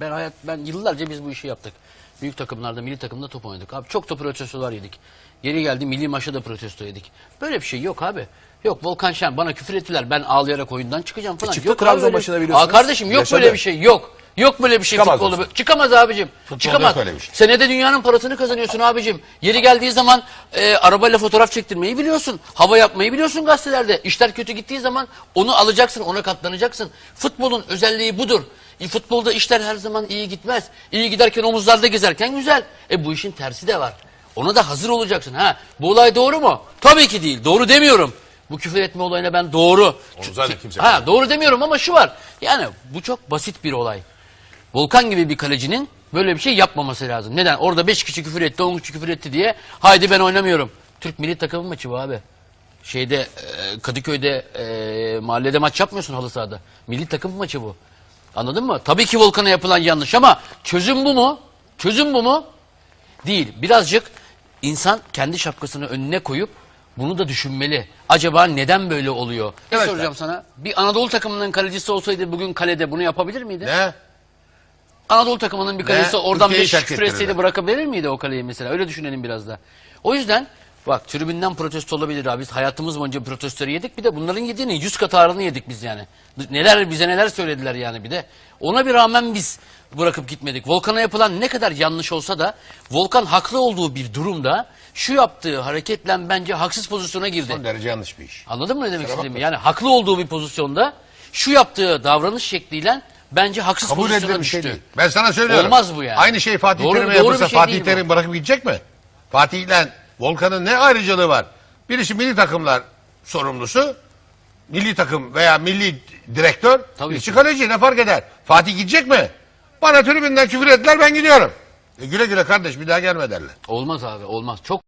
Ben hayat ben yıllarca biz bu işi yaptık. Büyük takımlarda, milli takımda top oynadık. Abi çok da protestolar yedik. Yeri geldi milli maçta da protesto yedik. Böyle bir şey yok abi. Yok Volkan Şen bana küfür ettiler. Ben ağlayarak oyundan çıkacağım falan. E çıktı yok Trabzon maçına biliyorsunuz. Aa kardeşim yok Yaşadı. böyle bir şey. Yok. Yok böyle bir şey Çıkamaz mısın? Çıkamaz abicim. Futbolda Çıkamaz. yok öyle bir şey. Senede dünyanın parasını kazanıyorsun abicim. Yeri geldiği zaman e, arabayla fotoğraf çektirmeyi biliyorsun. Hava yapmayı biliyorsun gazetelerde. İşler kötü gittiği zaman onu alacaksın, ona katlanacaksın. Futbolun özelliği budur. E, Futbolda işler her zaman iyi gitmez. İyi giderken omuzlarda gezerken güzel. E bu işin tersi de var. Ona da hazır olacaksın. Ha, bu olay doğru mu? Tabii ki değil. Doğru demiyorum. Bu küfür etme olayına ben doğru. Onu zaten kimse Ha, doğru demiyorum ama şu var. Yani bu çok basit bir olay. Volkan gibi bir kalecinin böyle bir şey yapmaması lazım. Neden? Orada 5 kişi küfür etti, 10 kişi küfür etti diye haydi ben oynamıyorum. Türk milli takımı maçı bu abi. Şeyde e, Kadıköy'de e, mahallede maç yapmıyorsun halı sahada. Milli takım maçı bu. Anladın mı? Tabii ki Volkan'a yapılan yanlış ama çözüm bu mu? Çözüm bu mu? Değil. Birazcık insan kendi şapkasını önüne koyup bunu da düşünmeli. Acaba neden böyle oluyor? Ne Evet. soracağım sana? Bir Anadolu takımının kalecisi olsaydı bugün kalede bunu yapabilir miydi? Ne? Anadolu takımının bir kalecisi Ne? oradan Türkiye'yi bir terk küfür ettirirler. bırakabilir miydi o kaleyi mesela? Öyle düşünelim biraz da. O yüzden bak tribünden protesto olabilir abi. Biz hayatımız boyunca protestoları yedik. Bir de bunların yediğinin yüz katı ağırını yedik biz yani. Neler bize neler söylediler yani bir de. Ona bir rağmen biz bırakıp gitmedik. Volkan'a yapılan ne kadar yanlış olsa da Volkan haklı olduğu bir durumda şu yaptığı hareketle bence haksız pozisyona girdi. Son derece yanlış bir iş. Anladın mı ne demek Kusura istediğimi? bakma. Yani haklı olduğu bir pozisyonda şu yaptığı davranış şekliyle bence haksız Kabul pozisyona edilen bir düştü. şey değil. Ben sana söylüyorum. Olmaz bu yani. Aynı şey Fatih Doğru- Terim'e doğru yapılsa şey Fatih değil bu. Terim bırakıp gidecek mi? Fatih'le Volkan'ın ne ayrıcalığı var? Birisi milli takımlar sorumlusu, milli takım veya milli direktör, Tabii ki. kaleci ne fark eder? Fatih gidecek mi? Bana tribünden küfür ettiler ben gidiyorum. E güle güle kardeş bir daha gelme derler. Olmaz abi olmaz. Çok